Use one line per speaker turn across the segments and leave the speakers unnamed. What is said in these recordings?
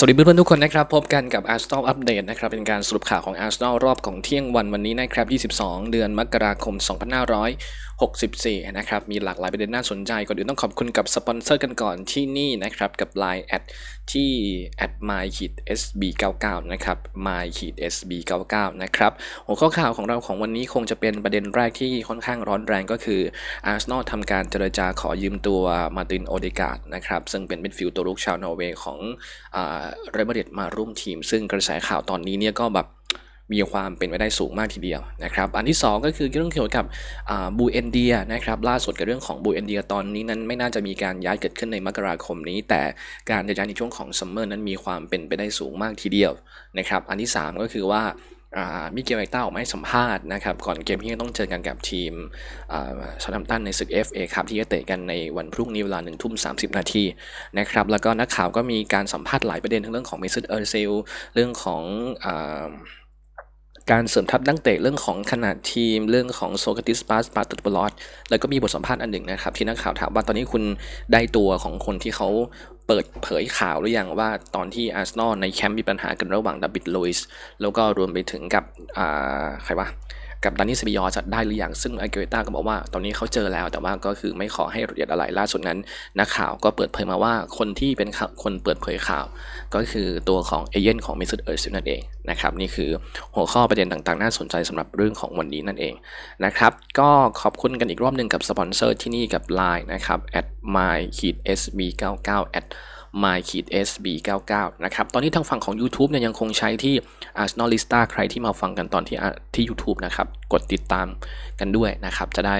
สวัสดีเพื่อนๆทุกคนนะครับ พบกันกับ Arsenal Update นะครับ เป็นการสรุปข่าวของ Arsenal รอบของเที่ยงวันวันนี้นะครับ 22 เดือนมกราคม 64 นะครับ มีหลากหลายประเด็นน่าสนใจ ก่อนอื่นต้องขอบคุณกับสปอนเซอร์กันก่อนที่นี่นะครับ กับ Line แอดที่ at my sb99 นะครับ my sb99 นะครับ หัวข้อข่าวของเราของวันนี้คงจะเป็นประเด็นแรกที่ค่อนข้างร้อนแรงก็คือ Arsenal ทำการเจรจาขอยืมตัวมาตินโอเดการ์ดนะครับ ซึ่งเป็นมิดฟิลด์ตัวรุกชาวนอร์เวย์ของเรอัลมาดริดมาร่วมทีม ซึ่งกระแสข่าวตอนนี้เนี่ยก็แบบ มีความเป็นไปได้สูงมากทีเดียวนะครับอันที่ 2 ก็คือเรื่องเกี่ยวกับบูเอนเดียนะครับล่าสุดกับเรื่องของบูเอนเดียตอนนี้นั้นไม่น่าจะมีการย้ายเกิดขึ้นในมกราคมนี้ แต่การย้ายในช่วงของซัมเมอร์นั้นมีความเป็นไปได้สูงมากทีเดียวนะครับอันที่ 3 ก็คือว่ามิเกลไอต้าออกมาให้สัมภาษณ์นะครับก่อนเกมที่จะต้องเจอกันกับทีมชาร์ลตันในศึก FA ครับที่จะเตะกันในวันพรุ่งนี้เวลา1ทุ่ม30 นาทีนะครับแล้วก็นักข่าวก็มีการสัมภาษณ์หลายประเด็นทั้งเรื่องของเมสซิเออร์เซลเรื่องของ การเสริมทัพนักเตะเรื่องของขนาดทีม เรื่องของโซกติสปาสปาตุตบลอสแล้วก็มีบทสัมภาษณ์อันหนึ่งนะครับ ที่นักข่าวถามว่าตอนนี้คุณได้ตัวของคนที่เขาเปิดเผยข่าวหรือยังว่าตอนที่อาร์เซนอลในแคมป์มีปัญหากันระหว่างดับบิดลุยส์แล้วก็รวมไปถึงกับใครวะ กับดานิสบิยอจัดได้หรือยังซึ่งไอเกเรต้าก็บอกว่าตอนนี้เขาเจอแล้ว แต่ว่าก็คือไม่ขอให้รายละเอียดอะไรล่าสุดนั้นนักข่าวก็เปิดเผยมาว่าคนที่เป็นคนเปิดเผยข่าว ก็คือตัวของเอเย่นของมิสเตอร์เอิร์ซินั่นเองนะครับนี่คือหัวข้อประเด็นต่างๆ น่าสนใจสำหรับเรื่องของวันนี้นั่นเองนะครับก็ขอบคุณกันอีกรอบหนึ่งกับสปอนเซอร์ที่นี่กับ Line นะครับ at my sb 9 9 at my sb 9 9นะครับ ตอนนี้ทางฝั่งของ YouTube เนี่ยยังคงใช้ที่ Arsenal Lista ใครที่มาฟังกันตอนที่ที่ YouTube นะครับ กดติดตามกันด้วยนะครับ จะได้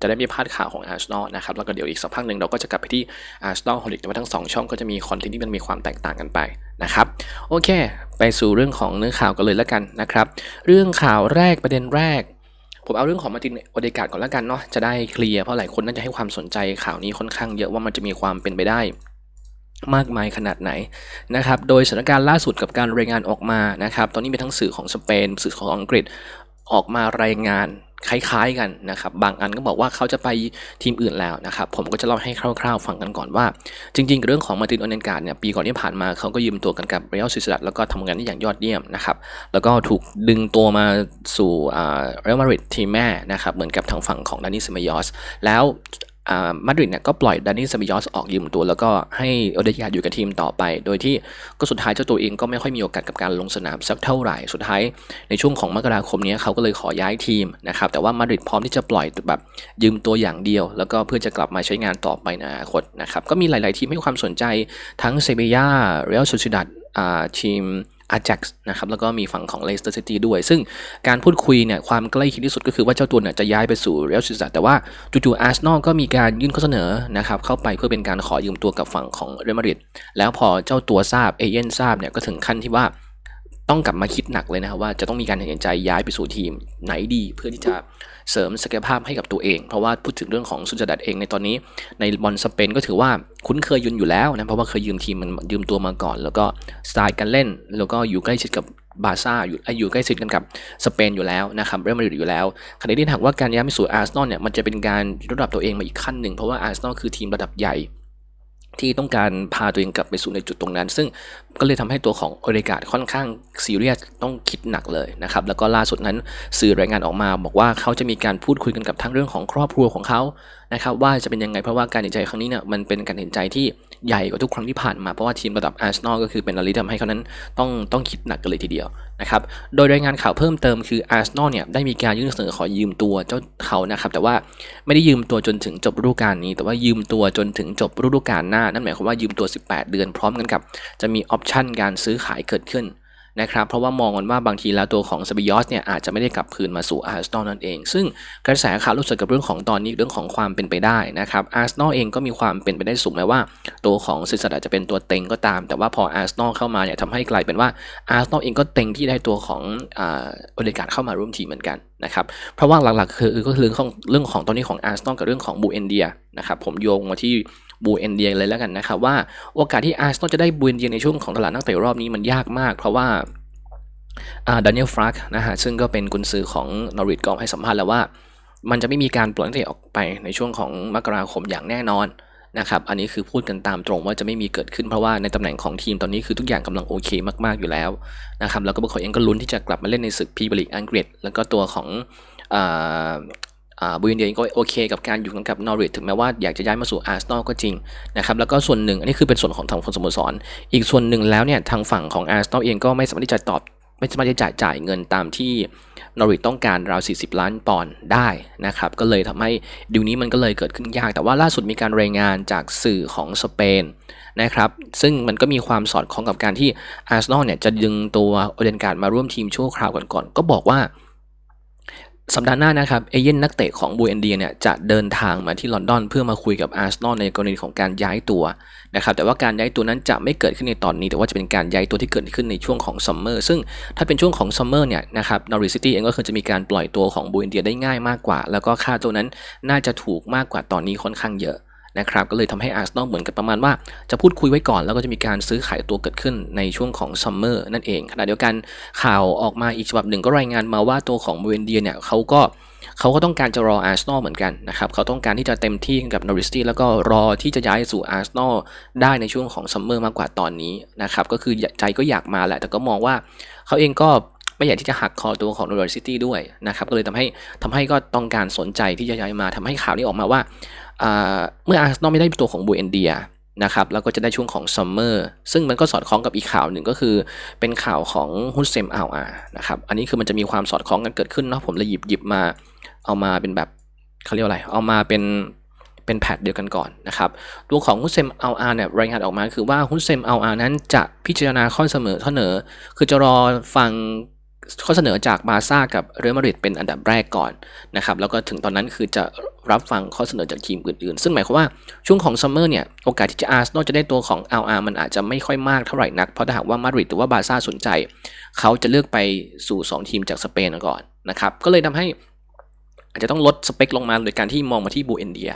จะได้ไม่พลาดข่าวของ Arsenal นะครับ แล้วก็เดี๋ยวอีกสักพักหนึ่งเราก็จะกลับไปที่ Arsenal Holic แต่ว่าทั้ง 2 ช่องก็จะมีคอนเทนต์ที่มันมีความแตกต่างกันไปนะครับ โอเค ไปสู่เรื่องของเนื้อข่าวกันเลยแล้วกันนะครับ เรื่องข่าวแรกประเด็นแรก ผมเอาเรื่องของมาตินโอเดกาดก่อนแล้วกันเนาะจะได้เคลียร์เพราะหลายคนน่าจะให้ความสนใจข่าวนี้ค่อนข้างเยอะว่ามันจะมีความเป็นไปได้มากมายขนาดไหนนะครับ โดยสถานการณ์ล่าสุดกับการรายงานออกมานะครับ ตอนนี้มีทั้งสื่อของสเปน สื่อของอังกฤษออกมารายงาน คล้ายๆกันนะครับ บางอันก็บอกว่าเขาจะไปทีมอื่นแล้วนะครับ ผมก็จะเล่าให้คร่าวๆฟังกันก่อนว่า จริง ๆ เรื่องของมาตินอเนนการเนี่ยปีก่อนที่ผ่านมาเขาก็ยืมตัวกันกับเรอัลซิสดัตแล้วก็ทำงานได้อย่างยอดเยี่ยมนะครับแล้วก็ถูกดึงตัวมาสู่เรอัลมาดริดทีมแม่นะครับเหมือนกับทางฝั่งของดานิสมายอสแล้ว มาดริดเนี่ยก็ปล่อยดานิสมิยอสออกยืมตัว แล้วก็ให้โอเดยาอยู่กับทีมต่อไป โดยที่ก็สุดท้ายเจ้าตัวเองก็ไม่ค่อยมีโอกาสกับการลงสนามสักเท่าไหร่ สุดท้ายในช่วงของมกราคมนี้เขาก็เลยขอย้ายทีมนะครับ แต่ว่ามาดริดพร้อมที่จะปล่อยแบบยืมตัวอย่างเดียว แล้วก็เพื่อจะกลับมาใช้งานต่อไปในอนาคตนะครับ ก็มีหลาย ๆ ทีมให้ความสนใจทั้งเซบียาเรอัลซูซิดัดทีม อาจ็กซ์นะครับแล้วก็มีฝั่งของเลสเตอร์ซิตี้ด้วย ซึ่งการพูดคุยเนี่ยความใกล้คิดที่สุดก็คือว่าเจ้าตัวเนี่ยจะย้ายไปสู่เรอัลซิตี้แต่ว่าจู่ๆอาร์เซนอลก็มีการยื่นข้อเสนอนะครับเข้าไปเพื่อเป็นการขอยืมตัวกับฝั่งของเรอัลมาดริดแล้วพอเจ้าตัวทราบเอเย่นทราบเนี่ยก็ถึงขั้นที่ว่าต้องกลับมาคิดหนักเลยนะครับว่าจะต้องมีการตัดสินใจย้ายไปสู่ทีมไหนดีเพื่อที่จะ เสริมศักยภาพให้กับตัวเอง เพราะว่าพูดถึงเรื่องของสุจดัดเองในตอนนี้ในบอลสเปนก็ถือว่าคุ้นเคยยืนอยู่แล้วนะเพราะว่าเคยยืมทีมมันยืมตัวมาก่อน แล้วก็สไตล์การเล่น แล้วก็อยู่ใกล้ชิดกับบาซ่าอยู่อยู่ใกล้ชิดกันกับสเปนอยู่แล้วนะครับเรอัลมาดริดอยู่แล้วขณะที่หากว่าการย้ายไปสู่อาร์เซนอลเนี่ยมันจะเป็นการระดับตัวเองมาอีกขั้นหนึ่งเพราะว่าอาร์เซนอลคือทีมระดับใหญ่ ที่ต้องการพาตัวเองกลับไปสู่ในจุดตรงนั้น ซึ่งก็เลยทำให้ตัวของโอเดกาดค่อนข้างซีเรียสต้องคิดหนักเลยนะครับ แล้วก็ล่าสุดนั้นสื่อรายงานออกมา บอกว่าเขาจะมีการพูดคุยกันกับทั้งเรื่องของครอบครัวของเขานะครับว่าจะเป็นยังไงเพราะว่าการตัดใจครั้งนี้เนี่ยมันเป็นการตัดใจที่ใหญ่กว่าทุกครั้งที่ผ่านมาเพราะว่าทีมระดับอาร์เซนอลก็คือเป็นอะไรที่ทำให้เขานั้นต้องต้องคิดหนักกันเลยทีเดียวนะครับโดยรายงานข่าวเพิ่มเติมคืออาร์เซนอลเนี่ยได้มีการยื่นเสนอขอยืมตัวเจ้าเขานะครับแต่ว่าไม่ได้ยืมตัวจนถึงจบฤดูกาลนี้ แต่ว่ายืมตัวจนถึงจบฤดูกาลหน้านั่นหมายความว่ายืมตัว 18 เดือนพร้อมกันกับ จะมีออปชั่นการซื้อขายเกิดขึ้น นะครับเพราะว่ามองกันว่าบางทีแล้วตัวของซาบิยอสเนี่ยอาจจะไม่ได้กลับคืนมาสู่อาร์เซนอลนั่นเอง ซึ่งกระแสข่าวรู้สึกกับเรื่องของตอนนี้เรื่องของความเป็นไปได้นะครับอาร์เซนอลเองก็มีความเป็นไปได้สูงแม้ว่า ตัวของซิสตาจะเป็นตัวเต็งก็ตาม แต่ว่าพออาร์เซนอลเข้ามาเนี่ยทำให้กลายเป็นว่าอาร์เซนอลเองก็เต็งที่ได้ตัวของอ่าโอเลกาดเข้ามาร่วมทีมเหมือนกันนะครับเพราะว่าหลักๆคือก็คือเรื่องของเรื่องของตอนนี้ของอาร์เซนอลกับเรื่องของบูเอนเดียนะครับผมโยงมาที่ บูเอนเดียเลยแล้วกันนะครับว่าโอกาสที่อาร์เซนอลจะได้บูเอนเดียในช่วงของตลาดนักเตะรอบนี้มันยากมาก เพราะว่าดานิเอลฟรักนะฮะซึ่งก็เป็นกุนซือของนอริทก็ให้สัมภาษณ์แล้วว่า มันจะไม่มีการปล่อยนักเตะออกไปในช่วงของมกราคมอย่างแน่นอนนะครับ อันนี้คือพูดกันตามตรงว่าจะไม่มีเกิดขึ้นเพราะว่าในตำแหน่งของทีมตอนนี้คือทุกอย่างกำลังโอเคมากๆอยู่แล้วนะครับ แล้วก็บุคคลเองก็ลุ้นที่จะกลับมาเล่นในศึกพรีเมียร์ลีกอังกฤษ แล้วก็ตัวของ อ่าอ่าบุรีเองก็โอเคกับการอยู่กับนอริทถึงแม้ว่าอยากจะย้ายมาสู่อาร์เซนอลก็จริงนะครับแล้วก็ส่วนหนึ่งอันนี้คือเป็นส่วนของทางคนสโมสร อีกส่วนหนึ่งแล้วเนี่ยทางฝั่งของอาร์เซนอลเองก็ไม่สามารถที่จะตอบไม่สามารถที่จะจ่ายเงินตามที่นอริทต้องการราว 40 ล้านปอนด์ได้นะครับก็เลยทำให้ดิวนี้มันก็เลยเกิดขึ้นยาก แต่ว่าล่าสุดมีการรายงานจากสื่อของสเปนนะครับซึ่งมันก็มีความสอดคล้องกับการที่อาร์เซนอลเนี่ยจะดึงตัวโอเดนการ์ดมาร่วมทีมชั่วคราวก่อนๆก็บอกว่า สัปดาห์หน้านะครับเอเย่นนักเตะของบูเอนเดียเนี่ยจะเดินทางมาที่ลอนดอน เพื่อมาคุยกับอาร์เซนอลในกรณีของการย้ายตัวนะครับแต่ว่าการย้ายตัวนั้นจะไม่เกิดขึ้นในตอนนี้ แต่ว่าจะเป็นการย้ายตัวที่เกิดขึ้นในช่วงของซัมเมอร์ซึ่งถ้าเป็นช่วงของซัมเมอร์เนี่ยนะครับนอริซิตี้เองก็คือจะมีการปล่อยตัวของบูเอนเดียได้ง่ายมากกว่า แล้วก็ค่าตัวนั้นน่าจะถูกมากกว่าตอนนี้ค่อนข้างเยอะ นะครับก็เลยทำให้อาร์เซนอลเหมือนกับประมาณว่า จะพูดคุยไว้ก่อน แล้วก็จะมีการซื้อขายตัวเกิดขึ้นในช่วงของซัมเมอร์นั่นเองขณะเดียวกันข่าวออกมาอีกฉบับหนึ่งก็รายงานมาว่าตัวของบูเอนเดียเนี่ยเขาก็เขาก็ต้องการจะรออาร์เซนอลเหมือนกันนะครับ เขาต้องการที่จะเต็มที่กับนอริสตี้แล้วก็รอที่จะย้ายสู่อาร์เซนอลได้ในช่วงของซัมเมอร์มากกว่าตอนนี้นะครับ ก็คือใจก็อยากมาแหละ แต่ก็มองว่าเขาเองก็ไม่อยากที่จะหักคอตัวของนอริสตี้ด้วยนะครับ ก็เลยทำให้ทำให้ก็ต้องการสนใจที่จะย้ายมาทำให้ข่าวนี้ออกมาว่า เมื่ออาร์เซนอลไม่ได้ตัวของบูเอนเดียนะครับแล้วก็จะได้ช่วงของซัมเมอร์ซึ่งมันก็สอดคล้องกับอีกข่าวหนึ่งก็คือ เป็นข่าวของฮุนเซมอัลอานะครับอันนี้คือมันจะมีความสอดคล้องกันเกิดขึ้นเนาะผมเลยหยิบหยิบมา เอามาเป็นแบบเขาเรียกอะไร เอามาเป็นเป็นแพทเดียวกันก่อนนะครับตัวของฮุนเซมอัลอาเนี่ยรายงานออกมาคือว่าฮุนเซมอัลอานั้นจะพิจารณาข้อเสนอเสนอ คือจะรอฟัง ข้อเสนอจากบาซ่ากับเรอัลมาดริดเป็นอันดับแรกก่อนนะครับแล้วก็ถึงตอนนั้นคือจะรับฟังข้อเสนอจากทีมอื่นๆ ซึ่งหมายความว่าช่วงของซัมเมอร์เนี่ยโอกาสที่จะอาร์เซนอลจะได้ตัวของ LR มันอาจจะไม่ค่อยมากเท่าไหร่นัก เพราะถ้าหากว่ามาดริดหรือว่าบาซ่าสนใจ เขาจะเลือกไปสู่ 2 ทีมจากสเปนก่อนนะครับก็เลยทำให้อาจจะต้องลดสเปคลงมาโดยการที่มองมาที่บูเอนเดีย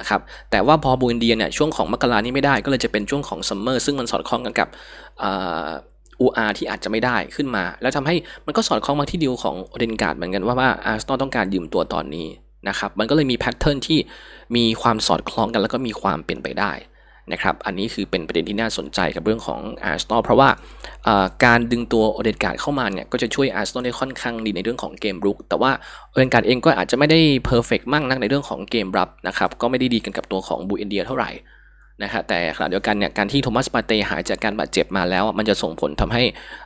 นะครับแต่ว่าพอบูเอนเดียเนี่ยช่วงของมกรานี้ไม่ได้ก็เลยจะเป็นช่วงของซัมเมอร์ซึ่งมันสอดคล้องกันกับ อูอาที่อาจจะไม่ได้ขึ้นมา แล้วทำให้มันก็สอดคล้องมาที่ดีลของอเดนการ์ดเหมือนกันว่าว่าอาร์เซนอลต้องการยืมตัวตอนนี้นะครับมันก็เลยมีแพทเทิร์นที่มีความสอดคล้องกันแล้วก็มีความเป็นไปได้นะครับอันนี้คือเป็นประเด็นที่น่าสนใจกับเรื่องของอาร์เซนอลเพราะว่าการดึงตัวโอเดนการ์ดเข้ามาเนี่ยก็จะช่วยอาร์เซนอลได้ค่อนข้างดีในเรื่องของเกมรุก แต่ว่าโอเดนการ์ดเองก็อาจจะไม่ได้เพอร์เฟกต์มากนักในเรื่องของเกมรับนะครับก็ไม่ได้ดีกันกับตัวของบูเอนเดียเท่าไหร่ นะครับแต่ขณะเดียวกันเนี่ยการที่โทมัสปาเต้หายจากการบาดเจ็บมาแล้ว มันจะส่งผลทำให้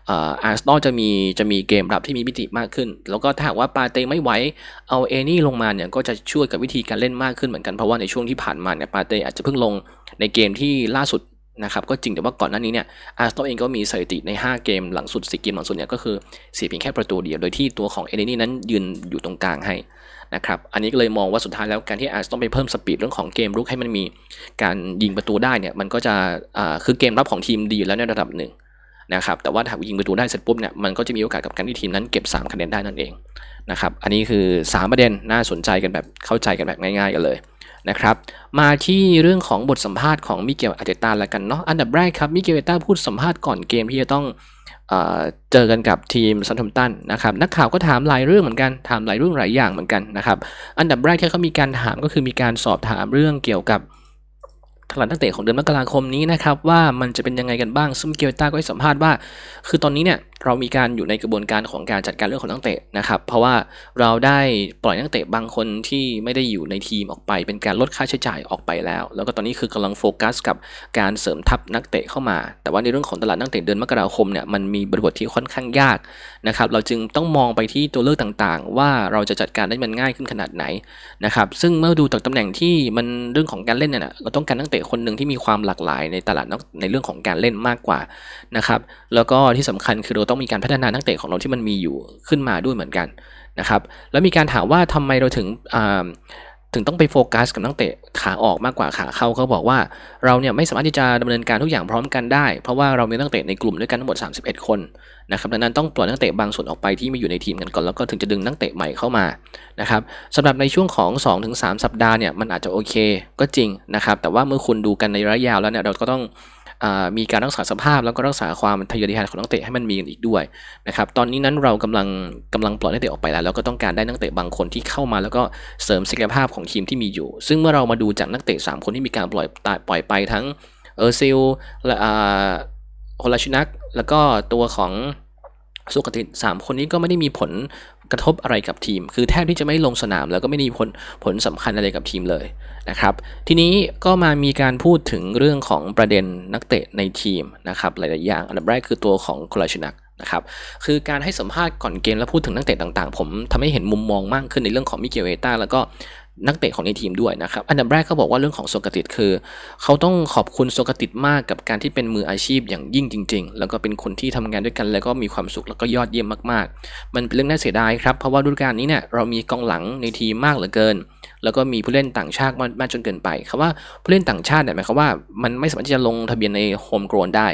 อาร์เซนอลจะมีจะมีเกมรับที่มีมิติมากขึ้น แล้วก็ถ้าหากว่าปาเต้ไม่ไหวเอาเอนี่ลงมาเนี่ยก็จะช่วยกับวิธีการเล่นมากขึ้นเหมือนกันเพราะว่าในช่วงที่ผ่านมาเนี่ยปาเต้อาจจะเพิ่งลงในเกมที่ล่าสุดนะครับก็จริงแต่ว่าก่อนหน้านี้เนี่ยอาร์เซนอลเองก็มีสถิติใน 5 เกมหลังสุด 4 เกมหลังสุดเนี่ยก็คือเสียเพียงแค่ประตูเดียวโดยที่ตัวของเอนี่นั้นยืนอยู่ตรงกลางให้ นะครับ อันนี้ก็เลยมองว่าสุดท้ายแล้วการที่อาร์เซนอลไปเพิ่มสปีดเรื่องของเกมรุกให้มันมีการยิงประตูได้เนี่ยมันก็จะคือเกมรับของทีมดีแล้วในระดับหนึ่งนะครับแต่ว่าถ้ายิงประตูได้เสร็จปุ๊บเนี่ยมันก็จะมีโอกาสกับการที่ทีมนั้นเก็บ 3 คะแนนได้นั่นเองนะครับอันนี้คือ 3 ประเด็นน่าสนใจกันแบบเข้าใจกันแบบง่ายๆกันเลยนะครับมาที่เรื่องของบทสัมภาษณ์ของมิเกลอาเตตาแล้วกันเนาะอันดับแรกครับมิเกลอาเตตาพูดสัมภาษณ์ก่อนเกมที่จะต้อง เจอกันกับทีมซันทอมตันนะครับนักข่าวก็ถามหลายเรื่องเหมือนกันถามหลายเรื่องหลายอย่างเหมือนกันนะครับอันดับแรกที่เขามีการถามก็คือมีการสอบถามเรื่องเกี่ยวกับตลาดนักเตะของเดือนมกราคมนี้นะครับว่ามันจะเป็นยังไงกันบ้างซึ่งเกียวต้าก็ให้สัมภาษณ์ว่า คือตอนนี้เนี่ย เรามีการอยู่ในกระบวนการของการจัดการเรื่องของนักเตะนะครับ เพราะว่าเราได้ปล่อยนักเตะบางคนที่ไม่ได้อยู่ในทีมออกไป เป็นการลดค่าใช้จ่ายออกไปแล้ว แล้วก็ตอนนี้คือกำลังโฟกัสกับการเสริมทัพนักเตะเข้ามา แต่ว่าในเรื่องของตลาดนักเตะเดือนมกราคมเนี่ยมันมีบริบทที่ค่อนข้างยากนะครับ เราจึงต้องมองไปที่ตัวเลือกต่างๆ ว่าเราจะจัดการได้มันง่ายขึ้นขนาดไหนนะครับ ซึ่งเมื่อดูจากตำแหน่งที่มันเรื่องของการเล่นเนี่ยเราต้องการนักเตะคนหนึ่งที่มีความหลากหลายในตลาดในเรื่องของการเล่นมากกว่านะครับ แล้วก็ที่สำคัญคือเราต้องมีการพัฒนานักเตะของเราที่มันมีอยู่ขึ้นมาด้วยเหมือนกันนะครับแล้วมีการถามว่าทำไมเราถึงถึงต้องไปโฟกัสกับนักเตะขาออกมากกว่าขาเข้าเขาบอกว่าเราเนี่ยไม่สามารถที่จะดำเนินการทุกอย่างพร้อมกันได้ เพราะว่าเรามีนักเตะในกลุ่มด้วยกันทั้งหมด 31 คนนะครับดังนั้นต้องปล่อยนักเตะบางส่วนออกไปที่ไม่อยู่ในทีมกันก่อนแล้วก็ถึงจะดึงนักเตะใหม่เข้ามานะครับสำหรับในช่วงของ 2-3 สัปดาห์เนี่ยมันอาจจะโอเคก็จริงนะครับแต่ว่าเมื่อคุณดูกันในระยะยาวแล้วเนี่ยเราก็ต้อง มีการรักษาสภาพแล้วก็รักษาความทะเยอทะยานของนักเตะให้มันมีกันอีกด้วยนะครับตอนนี้นั้นเรากำลังกำลังปล่อยนักเตะออกไปแล้วแล้วก็ต้องการได้นักเตะบางคนที่เข้ามา แล้วก็เสริมศักยภาพของทีมที่มีอยู่ ซึ่งเมื่อเรามาดูจากนักเตะสามคนที่มีการปล่อยปล่อยไปทั้งเออร์ซิลและอ่าโฮลาชินักแล้วก็ตัวของสุกติสามคนนี้ก็ไม่ได้มีผล กระทบอะไรกับทีม คือแทบที่จะไม่ลงสนาม แล้วก็ไม่มีผลผลสำคัญอะไรกับทีมเลยนะครับ ทีนี้ก็มามีการพูดถึงเรื่องของประเด็นนักเตะในทีมนะครับหลายๆอย่างอันดับแรกคือตัวของโคลาชินักนะครับคือการให้สัมภาษณ์ก่อนเกมแล้วพูดถึงนักเตะต่างๆ ผมทำให้เห็นมุมมองมากขึ้นในเรื่องของมิเกลเอต้าแล้วก็ นักเตะของในทีมด้วยนะครับ อันดับแรกเขาบอกว่าเรื่องของโซกติดคือ เขาต้องขอบคุณโซกติดมากกับการที่เป็นมืออาชีพอย่างยิ่งจริง ๆ แล้วก็เป็นคนที่ทำงานด้วยกัน แล้วก็มีความสุขแล้วก็ยอดเยี่ยมมากๆ มันเป็นเรื่องน่าเสียดายครับ เพราะว่าฤดูกาลนี้เนี่ยเรามีกองหลังในทีมมากเหลือเกิน แล้วก็มีผู้เล่นต่างชาติมากมาจนเกินไปคำว่าผู้เล่นต่างชาติเนี่ยหมายความว่ามันไม่สามารถที่จะลงทะเบียนในโฮมโกรนได้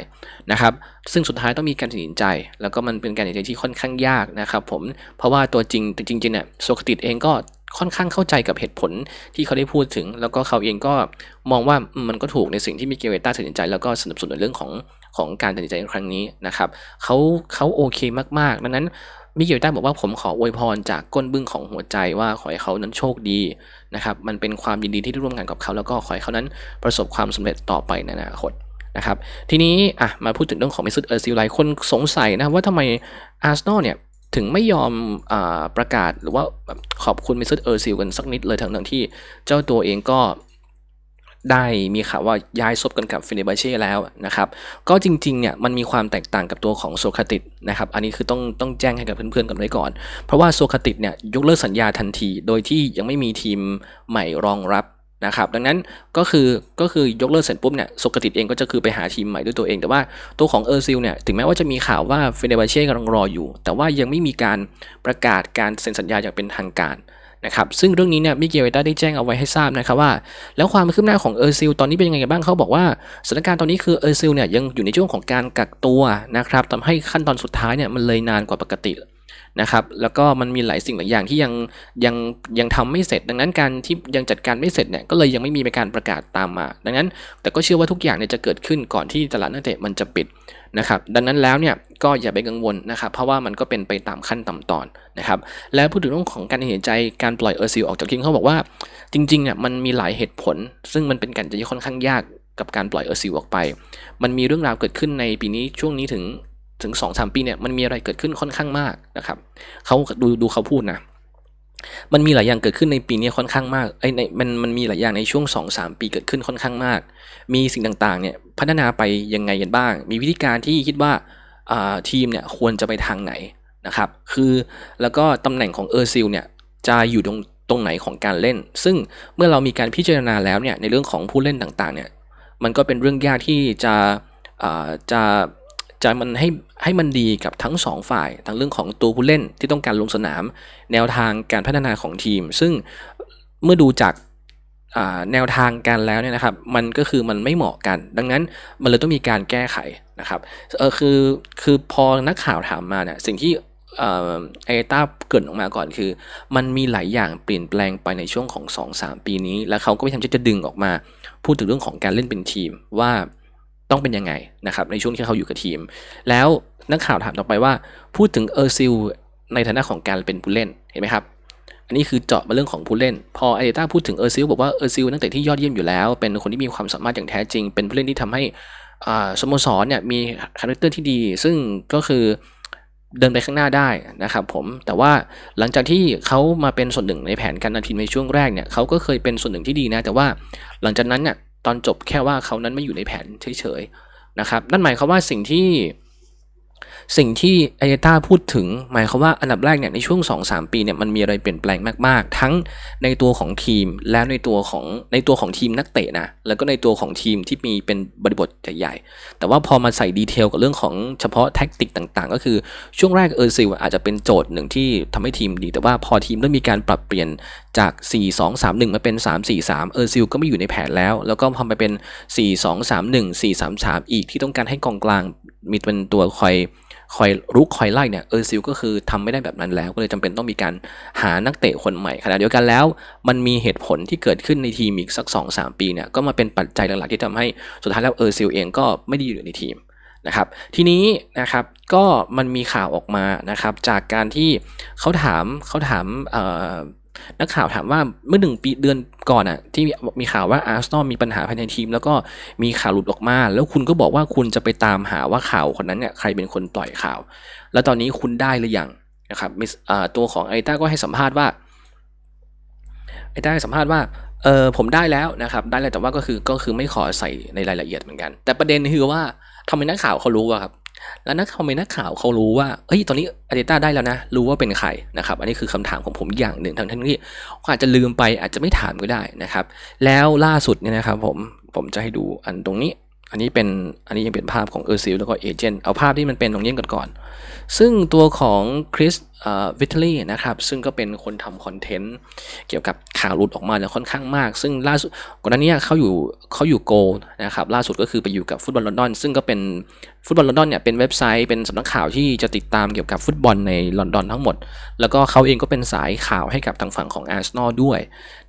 นะครับ ซึ่งสุดท้ายต้องมีการตัดสินใจ แล้วก็มันเป็นการตัดสินใจที่ค่อนข้างยากนะครับผม เพราะว่าตัวจริงจริงๆเนี่ยโซคติดเองก็ ค่อนข้างเข้าใจกับเหตุผลที่เขาได้พูดถึง แล้วก็เขาเองก็มองว่ามันก็ถูกในสิ่งที่มิเกลเวต้าตัดสินใจ แล้วก็สนับสนุนเรื่องของของการตัดสินใจในครั้งนี้นะครับเขาเขาโอเคมากๆดังนั้นมิเกลเวต้าบอกว่าผมขออวยพรจากก้นบึ้งของหัวใจว่าขอให้เขานั้นโชคดีนะครับมันเป็นความยินดีที่ได้ร่วมงานกับเขา แล้วก็ขอให้เขานั้นประสบความสำเร็จต่อไปในอนาคตนะครับทีนี้อะมาพูดถึงเรื่องของเมซุตเออร์ซิลหลายคนสงสัยนะว่าทำไมอาร์เซนอลเนี่ย ถึงไม่ยอมอประกาศหรือว่าขอบคุณเมซุตเออร์ซิลกันสักนิดเลยทั้งทั้งที่เจ้าตัวเองก็ได้มีข่าวว่าย้ายซบกันกับฟินเนบาเช่แล้วนะครับก็จริงๆเนี่ยมันมีความแตกต่างกับตัวของโซคราติสนะครับอันนี้คือต้องต้องแจ้งให้กับเพื่อนๆกันไว้ก่อน เพราะว่าโซคราติสเนี่ยยกเลิกสัญญาทันที โดยที่ยังไม่มีทีมใหม่รองรับ นะครับดังนั้นก็คือก็คือยกเลิกเสร็จปุ๊บเนี่ยโซคราติสเองก็จะคือไปหาทีมใหม่ด้วยตัวเอง แต่ว่าตัวของเออร์ซิลเนี่ยถึงแม้ว่าจะมีข่าวว่าเฟเนบาเช่กำลังรออยู่ แต่ว่ายังไม่มีการประกาศการเซ็นสัญญาอย่างเป็นทางการนะครับซึ่งเรื่องนี้เนี่ยมิเกลเวต้าได้แจ้งเอาไว้ให้ทราบนะครับว่า แล้วความคืบหน้าของเออร์ซิลตอนนี้เป็นยังไงกันบ้างเขาบอกว่าสถานการณ์ตอนนี้คือเออร์ซิลเนี่ยยังอยู่ในช่วงของการกักตัวนะครับทำให้ขั้นตอนสุดท้ายเนี่ยมันเลยนานกว่าปกติ นะครับแล้วก็มันมีหลายสิ่งหลายอย่างที่ยังยังยังทำไม่เสร็จ ดังนั้นการที่ยังจัดการไม่เสร็จเนี่ยก็เลยยังไม่มีการประกาศตามมา ดังนั้นแต่ก็เชื่อว่าทุกอย่างเนี่ยจะเกิดขึ้นก่อนที่ตลาดนักเตะมันจะปิดนะครับดังนั้นแล้วเนี่ยก็อย่าไปกังวลนะครับเพราะว่ามันก็เป็นไปตามขั้นตาตอนนะครับแล้วพูดถึงเรื่องของการเห็นใจการปล่อยเออร์ซิลออกจากทีมเขาบอกว่า จริงๆเนี่ยมันมีหลายเหตุผล ซึ่งมันเป็นการจะค่อนข้างยากกับการปล่อยเออร์ซิลออกไป มันมีเรื่องราวเกิดขึ้นในปีนี้ช่วงนี้ถึง ถึงสองสามปีเนี่ยมันมีอะไรเกิดขึ้นค่อนข้างมากนะครับเขาดูดูเขาพูดนะมันมีหลายอย่างเกิดขึ้นในปีนี้ค่อนข้างมากไอ้ในมันมันมีหลายอย่างในช่วง2อสปีเกิดขึ้นค่อนข้างมาก มีสิ่งต่างๆเนี่ยพัฒนาไปยังไงกันบ้าง มีวิธีการที่คิดว่าทีมเนี่ยควรจะไปทางไหนนะครับคือแล้วก็ตำแหน่งของเออร์ซิลเนี่ยจะอยู่ตรงตรงไหนของการเล่น ซึ่งเมื่อเรามีการพิจารณาแล้วเนี่ยในเรื่องของผู้เล่นต่างๆเนี่ยมันก็เป็นเรื่องยากที่จะจะ จะมันให้ให้มันดีกับทั้ง 2 ฝ่าย ทั้งเรื่องของตัวผู้เล่นที่ต้องการลงสนาม แนวทางการพัฒนาของทีม ซึ่งเมื่อดูจากแนวทางกันแล้วเนี่ยนะครับ มันก็คือมันไม่เหมาะกัน ดังนั้นมันเลยต้องมีการแก้ไขนะครับเออคือคือพอนักข่าวถามมาเนี่ยสิ่งที่เอต้าเกิดออกมาก่อนคือ มันมีหลายอย่างเปลี่ยนแปลงไปในช่วงของ 2-3 ปีนี้ แล้วเขาก็พยายามจะดึงออกมา พูดถึงเรื่องของการเล่นเป็นทีมว่า ต้องเป็นยังไงนะครับในช่วงที่เขาอยู่กับทีม แล้วนักข่าวถามต่อไปว่า พูดถึงเออร์ซิลในฐานะของการเป็นผู้เล่นเห็นไหมครับ อันนี้คือเจาะมาเรื่องของผู้เล่น พอไอเดต้าพูดถึงเออร์ซิลบอกว่าเออร์ซิลนักเตะที่ยอดเยี่ยมอยู่แล้ว เป็นคนที่มีความสามารถอย่างแท้จริง เป็นผู้เล่นที่ทำให้สโมสรเนี่ยมีคาแรคเตอร์ที่ดี ซึ่งก็คือเดินไปข้างหน้าได้นะครับผม แต่ว่าหลังจากที่เขามาเป็นส่วนหนึ่งในแผนการนำทีมในช่วงแรกเนี่ยเขาก็เคยเป็นส่วนหนึ่งที่ดีนะ แต่ว่าหลังจากนั้นเนี่ย ตอนจบแค่ว่าเขานั้นไม่อยู่ในแผนเฉยๆนะครับ นั่นหมายความว่าสิ่งที่ สิ่งที่ไอเอต้าพูดถึง หมายความว่าอันดับแรกเนี่ยในช่วง 2-3 ปีเนี่ยมันมีอะไรเปลี่ยนแปลงมากๆ ทั้งในตัวของทีมและในตัวของในตัวของทีมนักเตะนะแล้วก็ในตัวของทีมที่มีเป็นบริบทใหญ่ๆแต่ว่าพอมาใส่ดีเทลกับเรื่องของเฉพาะแท็กติกต่างๆ ก็คือช่วงแรกเออร์ซิลอาจจะเป็นโจทย์หนึ่งที่ทำให้ทีมดี แต่ว่าพอทีมเริ่มมีการปรับเปลี่ยนจาก 4-2-3-1 มาเป็น 3-4-3 เออร์ซิลก็ไม่อยู่ในแผนแล้ว แล้วก็พอไปเป็น 4-2-3-1 4-3-3 อีกที่ต้องการให้กองกลางมีเป็นตัวคอย คอยรุกคอยไล่เนี่ยเออซิลก็คือทำไม่ได้แบบนั้นแล้ว ก็เลยจำเป็นต้องมีการหานักเตะคนใหม่ขณะเดียวกันแล้ว มันมีเหตุผลที่เกิดขึ้นในทีมอีกสัก 2-3 ปีเนี่ยก็มาเป็นปัจจัยหลักๆที่ทำให้สุดท้ายแล้วเออซิลเองก็ไม่ได้อยู่ในทีมนะครับทีนี้นะครับก็มันมีข่าวออกมานะครับจากการที่เขาถามเขาถาม นักข่าวถามว่าเมื่อหนึ่งปีเดือนก่อนอะที่มีข่าวว่าอาร์ซนอลมีปัญหาภายในทีม แล้วก็มีข่าวหลุดออกมา แล้วคุณก็บอกว่าคุณจะไปตามหาว่าข่าวคนนั้นเนี่ยใครเป็นคนปล่อยข่าว แล้วตอนนี้คุณได้หรือยังนะครับมิสตัวของไอต้าก็ให้สัมภาษณ์ว่าไอต้าให้สัมภาษณ์ว่าเออผมได้แล้วนะครับได้แล้วแต่ว่าก็คือก็คือไม่ขอใส่ในรายละเอียดเหมือนกัน แต่ประเด็นคือว่าทำไมนักข่าวเขารู้อะครับ แล้วนักทำไมนักข่าวเขารู้ว่าเอ้ยตอนนี้อาร์เตต้าได้แล้วนะ รู้ว่าเป็นใครนะครับ อันนี้คือคำถามของผมอย่างหนึ่งทั้งทั้งที่เขาอาจจะลืมไปอาจจะไม่ถามก็ได้นะครับ แล้วล่าสุดเนี่ยนะครับผมผมจะให้ดูอันตรงนี้ อันนี้เป็นอันนี้ยังเป็นภาพของเออร์ซิลแล้วก็เอเจนต์เอาภาพที่มันเป็นตรงนี้กันก่อน ซึ่งตัวของคริสวิทเทอรี่นะครับซึ่งก็เป็นคนทำคอนเทนต์เกี่ยวกับข่าวหลุดออกมาเนี่ยค่อนข้างมาก ซึ่งล่าสุดก่อนหน้านี้เขาอยู่เขาอยู่โกลนะครับล่าสุดก็คือไปอยู่กับฟุตบอลลอนดอนซึ่งก็เป็นฟุตบอลลอนดอนเนี่ยเป็นเว็บไซต์เป็นสำนักข่าวที่จะติดตามเกี่ยวกับฟุตบอลในลอนดอนทั้งหมด แล้วก็เขาเองก็เป็นสายข่าวให้กับทางฝั่งของอาร์เซนอลด้วย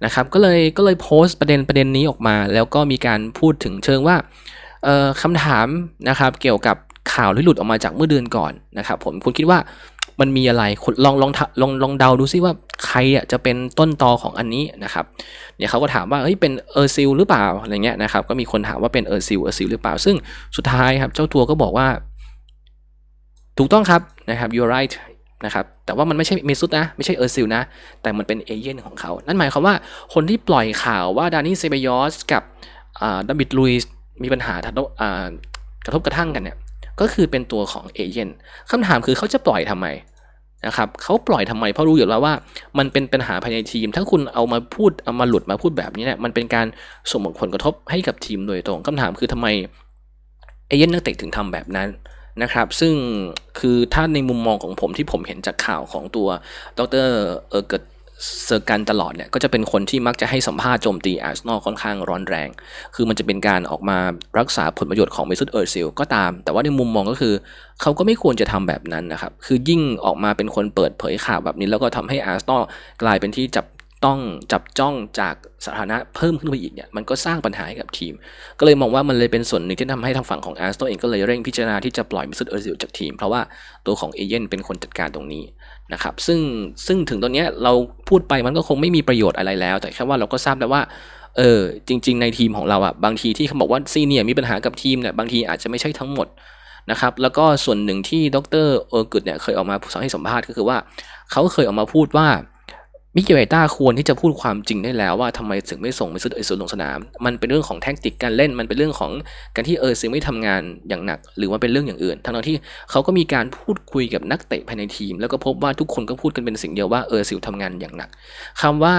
นะครับก็เลยก็เลยโพสต์ประเด็นประเด็นนี้ออกมา แล้วก็มีการพูดถึงเชิงว่าคำถามนะครับเกี่ยวกับ ข่าวที่หลุดออกมาจากเมื่อเดือนก่อนนะครับผมคุณคิดว่ามันมีอะไรลองลองลองลองเดาดูซิว่าใครอะจะเป็นต้นตอของอันนี้นะครับเนี่ยเขาก็ถามว่าเฮ้ยเป็นเออร์ซิลหรือเปล่าอะไรเงี้ยนะครับก็มีคนถามว่าเป็นเออร์ซิลเออร์ซิลหรือเปล่า ซึ่งสุดท้ายครับเจ้าตัวก็บอกว่า ถูกต้องครับนะครับ you're right นะครับแต่ว่ามันไม่ใช่เมซุตนะ ไม่ใช่เออร์ซิลนะ แต่มันเป็นเอเย่นของเขา นั่นหมายความว่าคนที่ปล่อยข่าวว่าดานิเซเบยอสกับดับบิดลุยส์มีปัญหาทะเลาะกระทบกระทั่งกันเนี่ย ก็คือเป็นตัวของเอเจนต์คำถามคือเขาจะปล่อยทำไมนะครับเขาปล่อยทำไมเพราะรู้อยู่แล้วว่า มันเป็นปัญหาภายในทีม ถ้าคุณเอามาพูดเอามาหลุดมาพูดแบบนี้เนี่ยมันเป็นการส่งผลกระทบให้กับทีมโดยตรงคำถามคือทำไมเอเจนต์นักเตะถึงทำแบบนั้นนะครับ ซึ่งคือถ้าในมุมมองของผมที่ผมเห็นจากข่าวของตัวดรเออร์เกิด เซอร์กันตลอดเนี่ยก็จะเป็นคนที่มักจะให้สัมภาษณ์โจมตีอาร์เซนอลค่อนข้างร้อนแรง คือมันจะเป็นการออกมารักษาผลประโยชน์ของเมซุตเออร์ซิลก็ตาม แต่ว่าในมุมมองก็คือ เขาก็ไม่ควรจะทำแบบนั้นนะครับ คือยิ่งออกมาเป็นคนเปิดเผยข่าวแบบนี้ แล้วก็ทำให้อาร์เซนอลกลายเป็นที่จับต้องจับจ้องจากสถานะเพิ่มขึ้นไปอีกเนี่ยมันก็สร้างปัญหาให้กับทีม ก็เลยมองว่ามันเลยเป็นส่วนหนึ่งที่ทำให้ทางฝั่งของอาร์เซนอลเองก็เลยเร่งพิจารณาที่จะปล่อยมิสเตอร์เออร์ซิลจากทีม เพราะว่าตัวของเอเย่นเป็นคนจัดการตรงนี้ นะครับซึ่งซึ่งถึงตอนนี้เราพูดไปมันก็คงไม่มีประโยชน์อะไรแล้ว แต่แค่ว่าเราก็ทราบแล้วว่าเออจริง ๆ ในทีมของเราอะบางทีที่เขาบอกว่าซีเนียมีปัญหากับทีมเนี่ยบางทีอาจจะไม่ใช่ทั้งหมดนะครับแล้วก็ส่วนหนึ่งที่ดรเออร์กุดเนี่ยเคยออกมาให้สัมภาษณ์ก็คือว่า เขาเคยออกมาพูดว่า มิเกลเอต้าควรที่จะพูดความจริงได้แล้วว่าทำไมถึงไม่ส่งมิสเตอร์เอซลงสนาม มันเป็นเรื่องของแท็กติกการเล่น มันเป็นเรื่องของการที่เออร์ซิลไม่ทำงานอย่างหนัก หรือว่าเป็นเรื่องอย่างอื่น ทั้งที่เขาก็มีการพูดคุยกับนักเตะภายในทีม แล้วก็พบว่าทุกคนก็พูดกันเป็นสิ่งเดียวว่าเออร์ซิลทำงานอย่างหนักคำว่า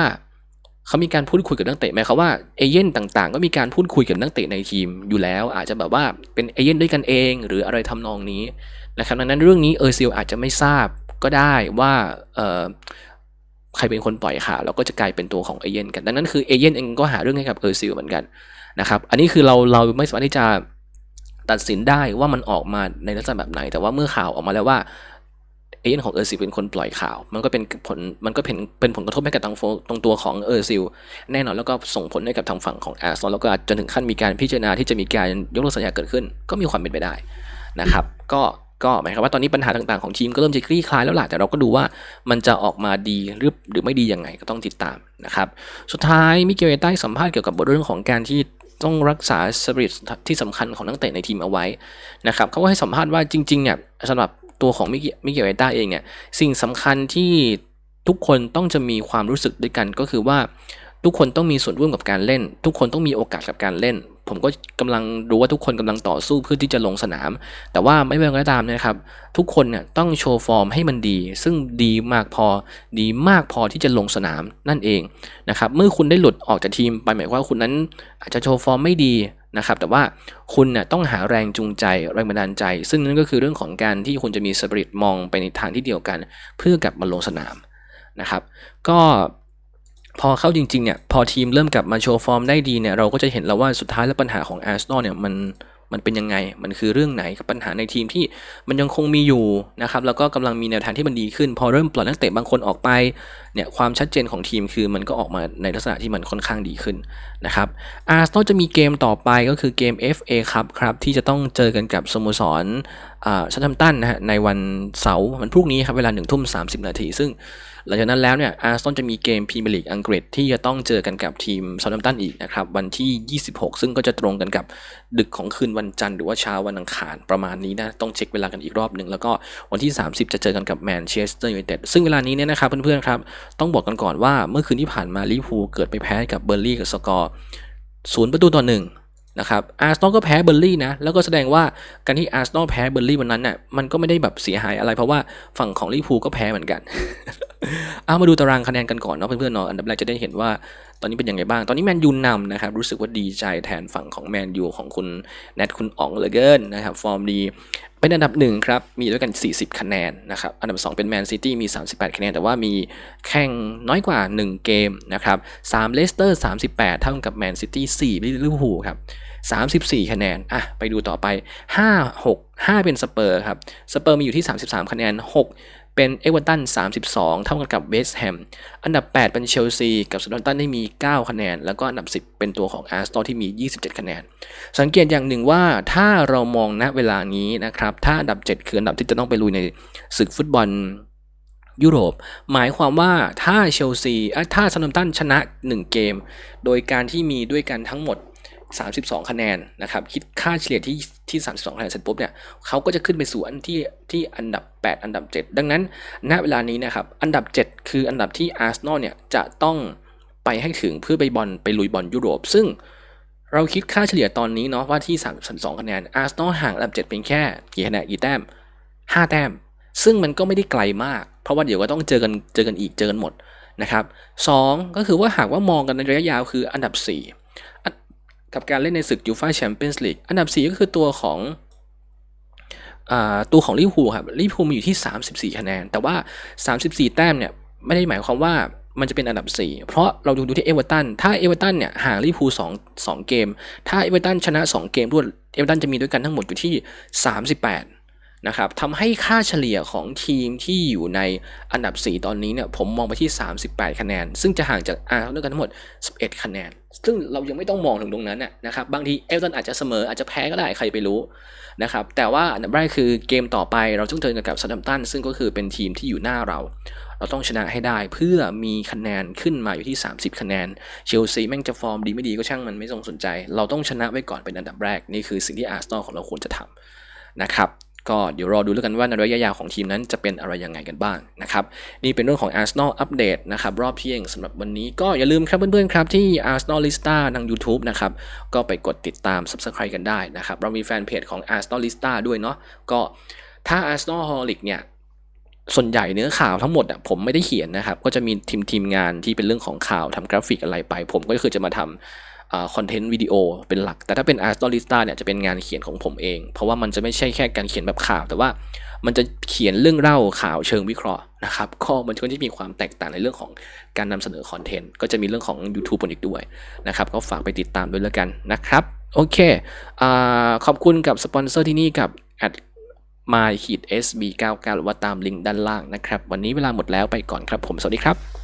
เขามีการพูดคุยกับนักเตะไหมครับว่าเอเย่นต่างๆ ก็มีการพูดคุยกับนักเตะในทีมอยู่แล้ว อาจจะแบบว่าเป็นเอเย่นด้วยกันเอง หรืออะไรทำนองนี้นะครับดังนั้นเรื่องนี้เออร์ซิลอาจจะไม่ทราบก็ได้ว่าเออ ใครเป็นคนปล่อยข่าวเราก็จะกลายเป็นตัวของเอเย่นกัน ดังนั้นคือเอเย่นเองก็หาเรื่องให้กับเออร์ซิลเหมือนกันนะครับอันนี้คือเราเราไม่สามารถที่จะตัดสินได้ว่ามันออกมาในลักษณะแบบไหน แต่ว่าเมื่อข่าวออกมาแล้วว่าเอเย่นของเออร์ซิลเป็นคนปล่อยข่าว มันก็เป็นผลมันก็เป็นเป็นผลกระทบให้กับทางตรงตัวของเออร์ซิลแน่นอนแล้วก็ส่งผลให้กับทางฝั่งของอาร์ซอนแล้วก็จจะถึงขั้นมีการพิจารณาที่จะมีการยกเลิกสัญญาเกิดขึ้น ก็มีความเป็นไปได้นะครับ ก็ ก็หมายความว่าตอนนี้ปัญหาต่างๆของทีมก็เริ่มจะคลี่คลายแล้วล่ะแต่เราก็ดูว่ามันจะออกมาดีหรือหรือไม่ดียังไงก็ต้องติดตามนะครับ สุดท้ายมิเกลใต้สัมภาษณ์เกี่ยวกับบทเรื่องของการที่ต้องรักษาสปิริตที่สำคัญของนักเตะในทีมเอาไว้นะครับเขาก็ให้สัมภาษณ์ว่าจริงๆเนี่ยสำหรับตัวของมิเกลต้าเองเนี่ยสิ่งสำคัญที่ทุกคนต้องจะมีความรู้สึกด้วยกันก็คือว่าทุกคนต้องมีส่วนร่วมกับการเล่น ทุกคนต้องมีโอกาสกับการเล่น ผมก็กำลังรู้ว่าทุกคนกำลังต่อสู้เพื่อที่จะลงสนาม แต่ว่าไม่เป็นไรก็ตามนะครับ ทุกคนเนี่ยต้องโชว์ฟอร์มให้มันดี ซึ่งดีมากพอ ดีมากพอที่จะลงสนามนั่นเองนะครับ เมื่อคุณได้หลุดออกจากทีม ไปหมายความว่าคุณนั้นอาจจะโชว์ฟอร์มไม่ดีนะครับ แต่ว่าคุณเนี่ยต้องหาแรงจูงใจ แรงบันดาลใจ ซึ่งนั่นก็คือเรื่องของการที่คุณจะมีสปิริตมองไปในทางที่เดียวกัน เพื่อกลับมาลงสนามนะครับ ก็ พอเข้าจริงๆเนี่ยพอทีมเริ่มกลับมาโชว์ฟอร์มได้ดีเนี่ยเราก็จะเห็นแล้วว่าสุดท้ายแล้วปัญหาของอาร์เซนอลเนี่ยมันมันเป็นยังไง มันคือเรื่องไหนกับปัญหาในทีมที่มันยังคงมีอยู่นะครับ แล้วก็กำลังมีแนวทางที่มันดีขึ้น พอเริ่มปล่อยนักเตะบางคนออกไปเนี่ยความชัดเจนของทีมคือมันก็ออกมาในลักษณะที่มันค่อนข้างดีขึ้นนะครับ อาร์เซนอลจะมีเกมต่อไปก็คือเกม FA ครับครับที่จะต้องเจอกันกับสโมสรชัตทัมตันนะฮะในวันเสาร์วันพรุ่งนี้ครับเวลาหนึ่งทุ่มสามสิบนาทีซึ่ง หลังจากนั้นแล้วเนี่ยอาร์ซอลจะมีเกมพรีเมียร์ลีกอังกฤษที่จะต้องเจอกันกับทีมเซาท์แฮมตันอีกนะครับ วันที่ 26 ซึ่งก็จะตรงกันกับดึกของคืนวันจันทร์หรือว่าเช้าวันอังคารประมาณนี้นะ ต้องเช็คเวลากันอีกรอบหนึ่ง แล้วก็วันที่ 30 จะเจอกันกับแมนเชสเตอร์ยูไนเต็ดซึ่งเวลานี้เนี่ยนะครับเพื่อนๆครับต้องบอกกันก่อนว่าเมื่อคืนที่ผ่านมาลิเวอร์พูลเกิดไปแพ้กับเบอร์ลี่กับสกอร์ศูนย์ประตูต่อหนึ่ง นะครับอาร์เซนอลก็แพ้เบอร์ลี่นะ แล้วก็แสดงว่าการที่อาร์เซนอลแพ้เบอร์ลี่วันนั้นน่ะมันก็ไม่ได้แบบเสียหายอะไรเพราะว่าฝั่งของลิเวอร์พูลก็แพ้เหมือนกัน เอามาดูตารางคะแนนกันก่อนเนาะเพื่อนๆเนาะอันดับแรกจะได้เห็นว่าตอนนี้เป็นยังไงบ้าง ตอนนี้แมนยูนำนะครับ รู้สึกว่าดีใจแทนฝั่งของแมนยูของคุณแนทคุณอ๋องเหลยเกินนะครับ ฟอร์มดี เป็นอันดับหนึ่งครับมีด้วยกัน 40 คะแนนนะครับอันดับ 2 เป็นแมนซิตี้มี 38 คะแนน แต่ว่ามีแข่งน้อยกว่า 1 เกมนะครับ3เลสเตอร์ 38 เท่ากับแมนซิตี้4ลิเวอร์พูลครับ34 คะแนนอะไปดูต่อไป 5 6 5 เป็นสเปอร์ครับสเปอร์มีอยู่ที่ 33 คะแนน 6 เป็นเอเวอร์ตัน 32 เท่ากันกับเวสต์แฮม อันดับ 8 เป็นเชลซี กับสันตันที่มี 9 คะแนน แล้วก็อันดับ 10 เป็นตัวของอาร์สตอที่มี 27 คะแนน สังเกตอย่างหนึ่งว่าถ้าเรามองณเวลานี้นะครับ ถ้าอันดับ 7 คืออันดับที่จะต้องไปลุยในศึกฟุตบอลยุโรป หมายความว่าถ้าเชลซีถ้าซันตันชนะ 1 เกม โดยการที่มีด้วยกันทั้งหมด 32 คะแนนนะครับ คิดค่าเฉลี่ยที่ที่ 32 คะแนนเสร็จปุ๊บเนี่ยเขาก็จะขึ้นไปสู่อันที่ที่อันดับ 8 อันดับ 7 ดังนั้นณเวลานี้นะครับอันดับ 7 คืออันดับที่อาร์เซนอลเนี่ยจะต้องไปให้ถึงเพื่อไปบอลไปลุยบอลยุโรป ซึ่งเราคิดค่าเฉลี่ยตอนนี้เนาะว่าที่32คะแนนอาร์เซนอลห่างอันดับ 7เป็นแค่กี่คะแนนกี่แต้ม 5 แต้ม ซึ่งมันก็ไม่ได้ไกลมาก เพราะว่าเดี๋ยวก็ต้องเจอกันเจอกันอีกเจอกันหมดนะครับสองก็คือว่าหากว่ามองกันในระยะยาวคืออันดับ 4 กับการเล่นในศึกยูฟ่าแชมเปี้ยนส์ลีกอันดับ 4 ก็คือตัวของ ตัวของลิเวอร์พูลครับลิเวอร์พูลมีอยู่ที่ 34 คะแนน แต่ว่า 34 แต้มเนี่ยไม่ได้หมายความว่ามันจะเป็นอันดับ 4 เพราะเราดูดูที่เอเวอร์ตัน ถ้าเอเวอร์ตันเนี่ยห่างลิเวอร์พูล2 2 เกม ถ้าเอเวอร์ตันชนะ 2 เกมรวด เอเวอร์ตันจะมีด้วยกันทั้งหมดอยู่ที่ 38 นะครับทำให้ค่าเฉลี่ยของทีมที่อยู่ในอันดับ 4 ตอนนี้เนี่ยผมมองไปที่ 38 คะแนน ซึ่งจะห่างจากอาร์เซนอลด้วยกันทั้งหมด 11 คะแนน ซึ่งเรายังไม่ต้องมองถึงตรงนั้นนะครับบางทีเอเวอร์ตันอาจจะเสมออาจจะแพ้ก็ได้ใครไปรู้นะครับแต่ว่าอันดับแรกคือเกมต่อไปเราต้องเจอกันกับซัตแฮมตันซึ่งก็คือเป็นทีมที่อยู่หน้าเรา เราต้องชนะให้ได้เพื่อมีคะแนนขึ้นมาอยู่ที่ 30 คะแนนเชลซีแม่งจะฟอร์มดีไม่ดีก็ช่างมันไม่ทรงสนใจ เราต้องชนะไว้ก่อนเป็นอันดับแรกนี่คือสิ่งที่อาร์เซนอลของเราควรจะทำนะครับ ก็เดี๋ยวรอดูแล้วกันว่าในระยะยาวของทีมนั้นจะเป็นอะไรยังไงกันบ้างนะครับนี่เป็นเรื่องของ Arsenal อัปเดตนะครับรอบเที่ยงสำหรับวันนี้ก็อย่าลืมครับเพื่อนๆครับที่ Arsenal Lista ทาง YouTube นะครับก็ไปกดติดตาม Subscribe กันได้นะครับเรามีแฟนเพจของ Arsenal Lista ด้วยเนาะก็ถ้า Arsenal Holic เนี่ยส่วนใหญ่เนื้อข่าวทั้งหมดอะผมไม่ได้เขียนนะครับ ก็จะมีทีมทีมงานที่เป็นเรื่องของข่าวทำกราฟิกอะไรไป ผมก็คือจะมาทำ คอนเทนต์วิดีโอเป็นหลัก แต่ถ้าเป็น a r s t o l i s t a เนี่ยจะเป็นงานเขียนของผมเอง เพราะว่ามันจะไม่ใช่แค่การเขียนแบบข่าว แต่ว่ามันจะเขียนเรื่องเล่าข่าวเชิงวิเคราะห์นะครับก็มันก็จะมีความแตกต่างในเรื่องของการนำเสนอคอนเทนต์ก็จะมีเรื่องของ YouTube อีกด้วยนะครับก็ฝากไปติดตามด้วยแล้วกันนะครับโอเคอขอบคุณกับสปอนเซอร์ที่นี่กับ my sb 99หรือว่าตามลิงก์ด้านล่างนะครับ วันนี้เวลาหมดแล้วไปก่อนครับผม สวัสดีครับ